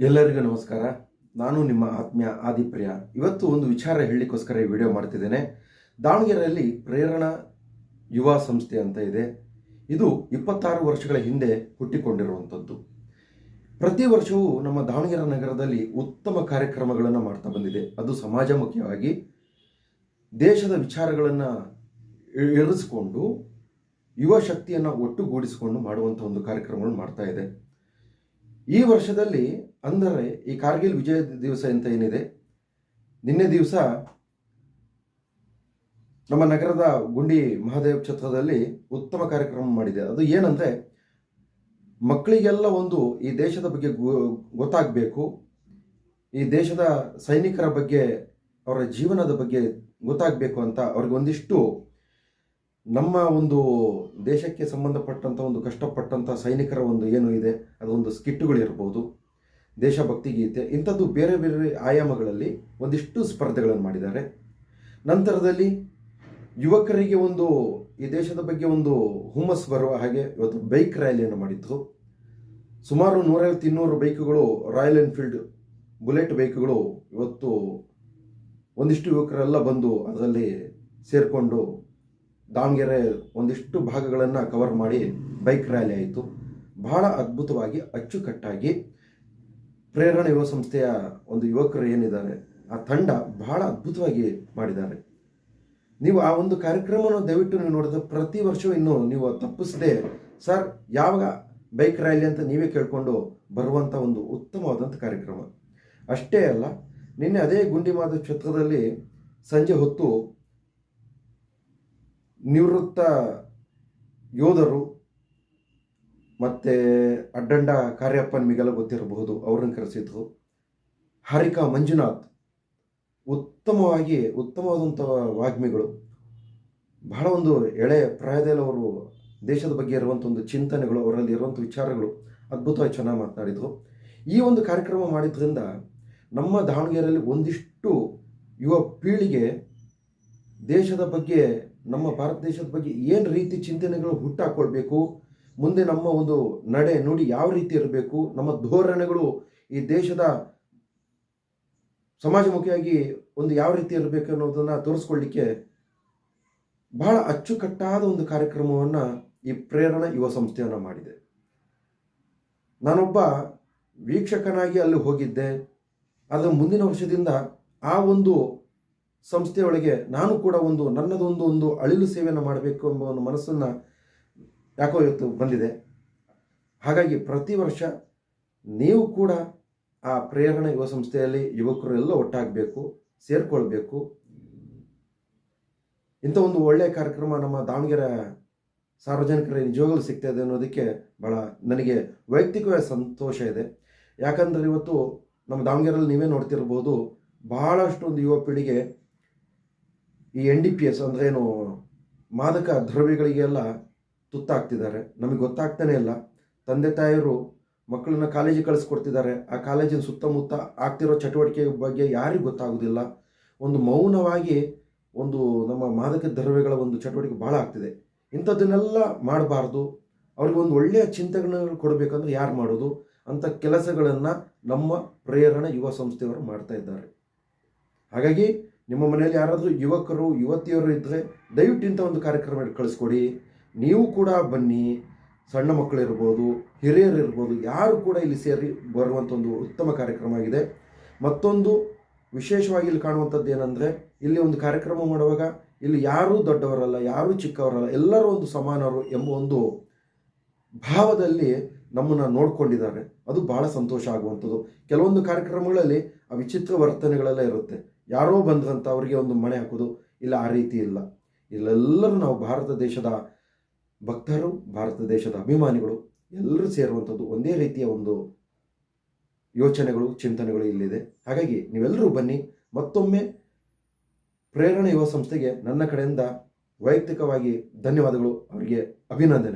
ಎಲ್ಲರಿಗೂ ನಮಸ್ಕಾರ. ನಾನು ನಿಮ್ಮ ಆತ್ಮೀಯ ಆದಿಪ್ರಿಯ. ಇವತ್ತು ಒಂದು ವಿಚಾರ ಹೇಳಲಿಕ್ಕೋಸ್ಕರ ಈ ವಿಡಿಯೋ ಮಾಡ್ತಿದ್ದೇನೆ. ದಾವಣಗೆರೆಯಲ್ಲಿ ಪ್ರೇರಣಾ ಯುವ ಸಂಸ್ಥೆ ಅಂತ ಇದೆ. ಇದು ಇಪ್ಪತ್ತಾರು ವರ್ಷಗಳ ಹಿಂದೆ ಹುಟ್ಟಿಕೊಂಡಿರುವಂಥದ್ದು. ಪ್ರತಿ ವರ್ಷವೂ ನಮ್ಮ ದಾವಣಗೆರೆ ನಗರದಲ್ಲಿ ಉತ್ತಮ ಕಾರ್ಯಕ್ರಮಗಳನ್ನು ಮಾಡ್ತಾ ಬಂದಿದೆ. ಅದು ಸಮಾಜಮುಖಿಯಾಗಿ ದೇಶದ ವಿಚಾರಗಳನ್ನು ಇಳಿಸ್ಕೊಂಡು ಯುವ ಶಕ್ತಿಯನ್ನು ಒಟ್ಟುಗೂಡಿಸಿಕೊಂಡು ಮಾಡುವಂಥ ಒಂದು ಕಾರ್ಯಕ್ರಮಗಳನ್ನು ಮಾಡ್ತಾ ಇದೆ. ಈ ವರ್ಷದಲ್ಲಿ ಅಂದರೆ ಈ ಕಾರ್ಗಿಲ್ ವಿಜಯ ದಿವಸ ಅಂತ ಏನಿದೆ? ನಿನ್ನೆ ದಿವಸ ನಮ್ಮ ನಗರದ ಗುಂಡಿ ಮಹಾದೇವ್ ಛತ್ರದಲ್ಲಿ ಉತ್ತಮ ಕಾರ್ಯಕ್ರಮ ಮಾಡಿದೆ. ಅದು ಏನಂದ್ರೆ ಮಕ್ಕಳಿಗೆಲ್ಲ ಒಂದು ಈ ದೇಶದ ಬಗ್ಗೆ ಗೊತ್ತಾಗಬೇಕು. ಈ ದೇಶದ ಸೈನಿಕರ ಬಗ್ಗೆ, ಅವರ ಜೀವನದ ಬಗ್ಗೆ ಗೊತ್ತಾಗಬೇಕು ಅಂತ ಅವ್ರಿಗೆ ಒಂದಿಷ್ಟು ನಮ್ಮ ಒಂದು ದೇಶಕ್ಕೆ ಸಂಬಂಧಪಟ್ಟಂಥ ಒಂದು ಕಷ್ಟಪಟ್ಟಂಥ ಸೈನಿಕರ ಒಂದು ಏನು ಇದೆ ಅದೊಂದು ಸ್ಕಿಟ್ಟುಗಳಿರ್ಬೋದು, ದೇಶಭಕ್ತಿ ಗೀತೆ, ಇಂಥದ್ದು ಬೇರೆ ಬೇರೆ ಆಯಾಮಗಳಲ್ಲಿ ಒಂದಿಷ್ಟು ಸ್ಪರ್ಧೆಗಳನ್ನು ಮಾಡಿದ್ದಾರೆ. ನಂತರದಲ್ಲಿ ಯುವಕರಿಗೆ ಒಂದು ಈ ದೇಶದ ಬಗ್ಗೆ ಒಂದು ಹುಮ್ಮಸ್ ಬರುವ ಹಾಗೆ ಇವತ್ತು ಬೈಕ್ ರ್ಯಾಲಿಯನ್ನು ಮಾಡಿದ್ರು. ಸುಮಾರು ನೂರೈವತ್ತು ಇನ್ನೂರು ಬೈಕುಗಳು ರಾಯಲ್ ಎನ್ಫೀಲ್ಡ್ ಬುಲೆಟ್ ಬೈಕ್ಗಳು ಇವತ್ತು ಒಂದಿಷ್ಟು ಯುವಕರೆಲ್ಲ ಬಂದು ಅದರಲ್ಲಿ ಸೇರಿಕೊಂಡು ದಾವಣಗೆರೆ ಒಂದಿಷ್ಟು ಭಾಗಗಳನ್ನು ಕವರ್ ಮಾಡಿ ಬೈಕ್ ರ್ಯಾಲಿ ಆಯಿತು. ಬಹಳ ಅದ್ಭುತವಾಗಿ, ಅಚ್ಚುಕಟ್ಟಾಗಿ ಪ್ರೇರಣಾ ಯುವ ಸಂಸ್ಥೆಯ ಒಂದು ಯುವಕರು ಏನಿದ್ದಾರೆ, ಆ ತಂಡ ಬಹಳ ಅದ್ಭುತವಾಗಿ ಮಾಡಿದ್ದಾರೆ. ನೀವು ಆ ಒಂದು ಕಾರ್ಯಕ್ರಮವನ್ನು ದಯವಿಟ್ಟು ನೀವು ನೋಡಿದ್ರೆ ಪ್ರತಿ ವರ್ಷವೂ ಇನ್ನು ನೀವು ತಪ್ಪಿಸದೆ, ಸರ್, ಯಾವಾಗ ಬೈಕ್ ರ್ಯಾಲಿ ಅಂತ ನೀವೇ ಕೇಳಿಕೊಂಡು ಬರುವಂಥ ಒಂದು ಉತ್ತಮವಾದಂಥ ಕಾರ್ಯಕ್ರಮ. ಅಷ್ಟೇ ಅಲ್ಲ, ನಿನ್ನೆ ಅದೇ ಗುಂಡಿಮಾದ ಕ್ಷೇತ್ರದಲ್ಲಿ ಸಂಜೆ ಹೊತ್ತು ನಿವೃತ್ತ ಯೋಧರು ಮತ್ತು ಅಡ್ಡಂಡ ಕಾರ್ಯಪ್ಪನ್ ನಿಮಗೆಲ್ಲ ಗೊತ್ತಿರಬಹುದು, ಅವರನ್ನು ಕರೆಸಿದ್ರು. ಹಾರಿಕಾ ಮಂಜುನಾಥ್ ಉತ್ತಮವಾಗಿ ಉತ್ತಮವಾದಂಥ ವಾಗ್ಮಿಗಳು. ಬಹಳ ಒಂದು ಎಳೆ ಪ್ರಾಯದಲ್ಲಿ ಅವರು ದೇಶದ ಬಗ್ಗೆ ಇರುವಂಥ ಒಂದು ಚಿಂತನೆಗಳು, ಅವರಲ್ಲಿ ಇರುವಂಥ ವಿಚಾರಗಳು ಅದ್ಭುತವಾಗಿ ಚೆನ್ನಾಗಿ ಮಾತನಾಡಿದರು. ಈ ಒಂದು ಕಾರ್ಯಕ್ರಮ ಮಾಡಿದ್ದರಿಂದ ನಮ್ಮ ದಾವಣಗೆರೆಯಲ್ಲಿ ಒಂದಿಷ್ಟು ಯುವ ಪೀಳಿಗೆ ದೇಶದ ಬಗ್ಗೆ ನಮ್ಮ ಭಾರತ ದೇಶದ ಬಗ್ಗೆ ಏನು ರೀತಿ ಚಿಂತನೆಗಳು ಹುಟ್ಟಾಕೊಳ್ಬೇಕು, ಮುಂದೆ ನಮ್ಮ ಒಂದು ನಡೆ ನುಡಿ ಯಾವ ರೀತಿ ಇರಬೇಕು, ನಮ್ಮ ಧೋರಣೆಗಳು ಈ ದೇಶದ ಸಮಾಜಮುಖಿಯಾಗಿ ಒಂದು ಯಾವ ರೀತಿ ಇರಬೇಕು ಅನ್ನೋದನ್ನು ತೋರಿಸ್ಕೊಳ್ಳಿಕ್ಕೆ ಬಹಳ ಅಚ್ಚುಕಟ್ಟಾದ ಒಂದು ಕಾರ್ಯಕ್ರಮವನ್ನು ಈ ಪ್ರೇರಣಾ ಯುವ ಸಂಸ್ಥೆಯನ್ನು ಮಾಡಿದೆ. ನಾನೊಬ್ಬ ವೀಕ್ಷಕನಾಗಿ ಅಲ್ಲಿ ಹೋಗಿದ್ದೆ. ಅದರ ಮುಂದಿನ ವರ್ಷದಿಂದ ಆ ಒಂದು ಸಂಸ್ಥೆಯೊಳಗೆ ನಾನು ಕೂಡ ಒಂದು ನನ್ನದೊಂದು ಒಂದು ಅಳಿಲು ಸೇವೆಯನ್ನು ಮಾಡಬೇಕು ಎಂಬ ಒಂದು ಮನಸ್ಸನ್ನು ಯಾಕೋ ಇವತ್ತು ಬಂದಿದೆ. ಹಾಗಾಗಿ ಪ್ರತಿ ವರ್ಷ ನೀವು ಕೂಡ ಆ ಪ್ರೇರಣೆ ಯುವ ಸಂಸ್ಥೆಯಲ್ಲಿ ಯುವಕರು ಎಲ್ಲ ಒಟ್ಟಾಗಬೇಕು, ಸೇರಿಕೊಳ್ಬೇಕು. ಇಂಥ ಒಂದು ಒಳ್ಳೆಯ ಕಾರ್ಯಕ್ರಮ ನಮ್ಮ ದಾವಣಗೆರೆ ಸಾರ್ವಜನಿಕರ ನಿಜವಾಗಲೂ ಸಿಗ್ತಾ ಇದೆ ಅನ್ನೋದಕ್ಕೆ ಭಾಳ ನನಗೆ ವೈಯಕ್ತಿಕವೇ ಸಂತೋಷ ಇದೆ. ಯಾಕಂದರೆ ಇವತ್ತು ನಮ್ಮ ದಾವಣಗೆರೆಯಲ್ಲಿ ನೀವೇ ನೋಡ್ತಿರ್ಬೋದು, ಬಹಳಷ್ಟು ಒಂದು ಯುವ ಪೀಳಿಗೆ ಈ ಎನ್ ಡಿ ಪಿ ಎಸ್ ಅಂದರೆ ಏನು, ಮಾದಕ ದ್ರವ್ಯಗಳಿಗೆಲ್ಲ ತುತ್ತಾಗ್ತಿದ್ದಾರೆ. ನಮಗೆ ಗೊತ್ತಾಗ್ತಾನೆ ಇಲ್ಲ. ತಂದೆ ತಾಯಿಯರು ಮಕ್ಕಳನ್ನ ಕಾಲೇಜಿಗೆ ಕಳಿಸ್ಕೊಡ್ತಿದ್ದಾರೆ. ಆ ಕಾಲೇಜಿನ ಸುತ್ತಮುತ್ತ ಆಗ್ತಿರೋ ಚಟುವಟಿಕೆ ಬಗ್ಗೆ ಯಾರಿಗೂ ಗೊತ್ತಾಗೋದಿಲ್ಲ. ಒಂದು ಮೌನವಾಗಿ ಒಂದು ನಮ್ಮ ಮಾದಕ ದ್ರವ್ಯಗಳ ಒಂದು ಚಟುವಟಿಕೆ ಭಾಳ ಆಗ್ತಿದೆ. ಇಂಥದ್ದನ್ನೆಲ್ಲ ಮಾಡಬಾರ್ದು. ಅವ್ರಿಗೆ ಒಂದು ಒಳ್ಳೆಯ ಚಿಂತನೆಗಳು ಕೊಡಬೇಕಂದ್ರೆ ಯಾರು ಮಾಡೋದು? ಅಂಥ ಕೆಲಸಗಳನ್ನು ನಮ್ಮ ಪ್ರೇರಣೆ ಯುವ ಸಂಸ್ಥೆಯವರು ಮಾಡ್ತಾ ಇದ್ದಾರೆ. ಹಾಗಾಗಿ ನಿಮ್ಮ ಮನೆಯಲ್ಲಿ ಯಾರಾದರೂ ಯುವಕರು, ಯುವತಿಯರು ಇದ್ದರೆ ದಯವಿಟ್ಟು ಇಂಥ ಒಂದು ಕಾರ್ಯಕ್ರಮ ಕಳಿಸ್ಕೊಡಿ. ನೀವು ಕೂಡ ಬನ್ನಿ. ಸಣ್ಣ ಮಕ್ಕಳಿರ್ಬೋದು ಹಿರಿಯರು ಇರ್ಬೋದು ಯಾರು ಕೂಡ ಇಲ್ಲಿ ಸೇರಿ ಬರುವಂಥ ಒಂದು ಉತ್ತಮ ಕಾರ್ಯಕ್ರಮ ಆಗಿದೆ. ಮತ್ತೊಂದು ವಿಶೇಷವಾಗಿ ಇಲ್ಲಿ ಕಾಣುವಂಥದ್ದು ಏನಂದರೆ, ಇಲ್ಲಿ ಒಂದು ಕಾರ್ಯಕ್ರಮ ಮಾಡುವಾಗ ಇಲ್ಲಿ ಯಾರೂ ದೊಡ್ಡವರಲ್ಲ, ಯಾರೂ ಚಿಕ್ಕವರಲ್ಲ, ಎಲ್ಲರೂ ಒಂದು ಸಮಾನರು ಎಂಬ ಒಂದು ಭಾವದಲ್ಲಿ ನಮ್ಮನ್ನು ನೋಡ್ಕೊಂಡಿದ್ದಾರೆ. ಅದು ಬಹಳ ಸಂತೋಷ ಆಗುವಂಥದ್ದು. ಕೆಲವೊಂದು ಕಾರ್ಯಕ್ರಮಗಳಲ್ಲಿ ಆ ವಿಚಿತ್ರ ವರ್ತನೆಗಳೆಲ್ಲ ಇರುತ್ತೆ. ಯಾರೋ ಬಂದ್ರಂತ ಅವರಿಗೆ ಒಂದು ಮಣೆ ಹಾಕೋದು ಇಲ್ಲ ಆ ರೀತಿ ಇಲ್ಲ. ಇಲ್ಲೆಲ್ಲರೂ ನಾವು ಭಾರತ ದೇಶದ ಭಕ್ತರು, ಭಾರತ ದೇಶದ ಅಭಿಮಾನಿಗಳು ಎಲ್ಲರೂ ಸೇರುವಂಥದ್ದು ಒಂದೇ ರೀತಿಯ ಒಂದು ಯೋಚನೆಗಳು, ಚಿಂತನೆಗಳು ಇಲ್ಲಿದೆ. ಹಾಗಾಗಿ ನೀವೆಲ್ಲರೂ ಬನ್ನಿ, ಮತ್ತೊಮ್ಮೆ ಪ್ರೇರಣೆ ಯುವ ಸಂಸ್ಥೆಗೆ ನನ್ನ ಕಡೆಯಿಂದ ವೈಯಕ್ತಿಕವಾಗಿ ಧನ್ಯವಾದಗಳು. ಅವರಿಗೆ ಅಭಿನಂದನೆ.